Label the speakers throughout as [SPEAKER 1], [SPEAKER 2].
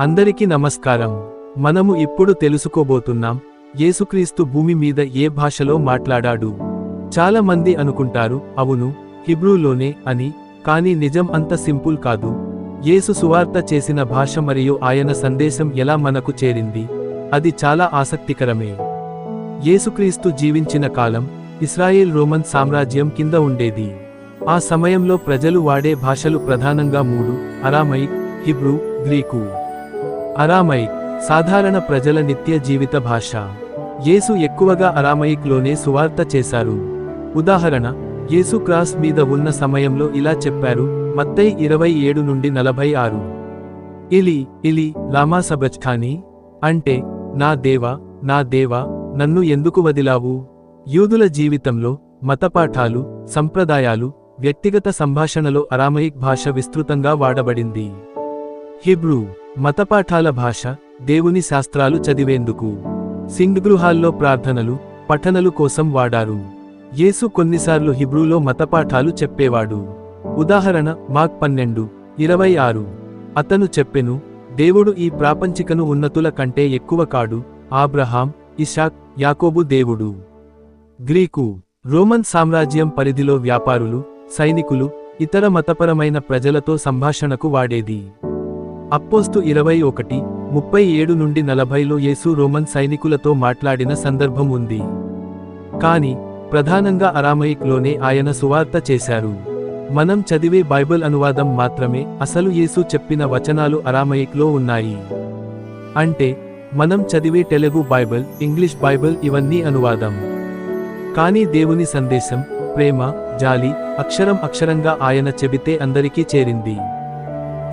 [SPEAKER 1] అందరికీ నమస్కారం. మనము ఇప్పుడు తెలుసుకోబోతున్నాం యేసుక్రీస్తు భూమి మీద ఏ భాషలో మాట్లాడాడు? చాలా మంది అనుకుంటారు అవును హిబ్రూలోనే అని కానీ నిజం అంత సింపుల్ కాదు. యేసు సువార్త చేసిన భాష మరియు ఆయన సందేశం ఎలా మనకు చేరింది? అది చాలా ఆసక్తికరమే. యేసుక్రీస్తు జీవించిన కాలం ఇస్రాయేల్ రోమన్ సామ్రాజ్యం కింద ఉండేది. ఆ సమయంలో ప్రజలు వాడే భాషలు ప్రధానంగా మూడు అరామైక్ హిబ్రూ గ్రీకు. అరామైక్ సాధారణ ప్రజల నిత్య జీవిత భాష. యేసు ఎక్కువగా అరామైక్లోనే సువార్త చేశారు. ఉదాహరణ యేసు క్రాస్ మీద ఉన్న సమయంలో ఇలా చెప్పారు మత్తై ఇరవై ఏడు నుండి నలభై ఆరు. ఇలి ఇలి లామా సబజ్ఖాని అంటే నా దేవా నా దేవా నన్ను ఎందుకు వదిలావు? యూదుల జీవితంలో మతపాఠాలు సంప్రదాయాలు వ్యక్తిగత సంభాషణలో అరామయిక్ భాష విస్తృతంగా వాడబడింది. హిబ్రూ మతపాఠాల భాష దేవుని శాస్త్రాలు చదివేందుకు. సింగ్ గృహాల్లో ప్రార్థనలు పఠనలు కోసం వాడారు. యేసు కొన్నిసార్లు హిబ్రూలో మతపాఠాలు చెప్పేవాడు. ఉదాహరణ మాక్ పన్నెండు ఇరవై ఆరు. అతను చెప్పెను దేవుడు ఈ ప్రాపంచికను ఉన్నతుల కంటే ఎక్కువ కాడు. ఆబ్రహాం ఇషాక్ యాకోబు దేవుడు. గ్రీకు రోమన్ సామ్రాజ్యం పరిధిలో వ్యాపారులు సైనికులు ఇతర మతపరమైన ప్రజలతో సంభాషణకు వాడేది. అప్పోస్తు ఇరవై ఒకటి ముప్పై ఏడు నుండి నలభైలో యేసు రోమన్ సైనికులతో మాట్లాడిన సందర్భం ఉంది. కాని ప్రధానంగా అరామయిక్లోనే ఆయన సువార్త చేశారు. మనం చదివే బైబిల్ అనువాదం మాత్రమే అసలు యేసు చెప్పిన వచనాలు అరామయిక్లో ఉన్నాయి. అంటే మనం చదివే తెలుగు బైబిల్ ఇంగ్లీష్ బైబిల్ ఇవన్నీ అనువాదం. కానీ దేవుని సందేశం ప్రేమ జాలి అక్షరం అక్షరంగా ఆయన చెబితే అందరికీ చేరింది.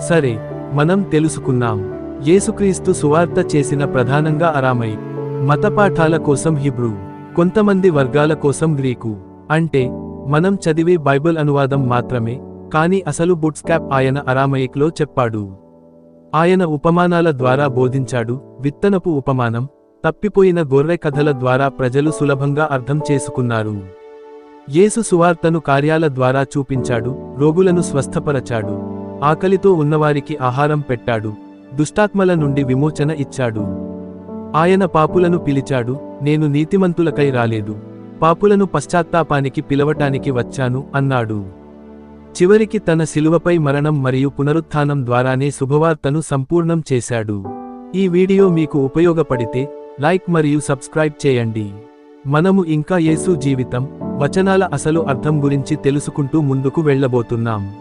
[SPEAKER 1] సరే మనం తెలుసుకున్నాం. యేసుక్రీస్తు సువార్త చేసిన ప్రధానంగా అరామై. మతపాఠాల కోసం హిబ్రూ. కొంతమంది వర్గాల కోసం గ్రీకు. అంటే మనం చదివే బైబిల్ అనువాదం మాత్రమే కానీ అసలు బుట్స్కాప్ ఆయన అరామయిక్లో చెప్పాడు. ఆయన ఉపమానాల ద్వారా బోధించాడు విత్తనపు ఉపమానం తప్పిపోయిన గొర్రె కథల ద్వారా ప్రజలు సులభంగా అర్థం చేసుకున్నారు. యేసు సువార్తను కార్యాల ద్వారా చూపించాడు రోగులను స్వస్థపరచాడు. ఆకలితో ఉన్నవారికి ఆహారం పెట్టాడు. దుష్టాత్మల నుండి విమోచన ఇచ్చాడు. ఆయన పాపులను పిలిచాడు నేను నీతిమంతులకై రాలేదు. పాపులను పశ్చాత్తాపానికి పిలవటానికి వచ్చాను అన్నాడు. చివరికి తన శిలువపై మరణం మరియు పునరుత్థానం ద్వారానే శుభవార్తను సంపూర్ణం చేశాడు. ఈ వీడియో మీకు ఉపయోగపడితే లైక్ మరియు సబ్స్క్రైబ్ చేయండి. మనము ఇంకా యేసు జీవితం వచనాల అసలు అర్థం గురించి తెలుసుకుంటూ ముందుకు వెళ్ళబోతున్నాం.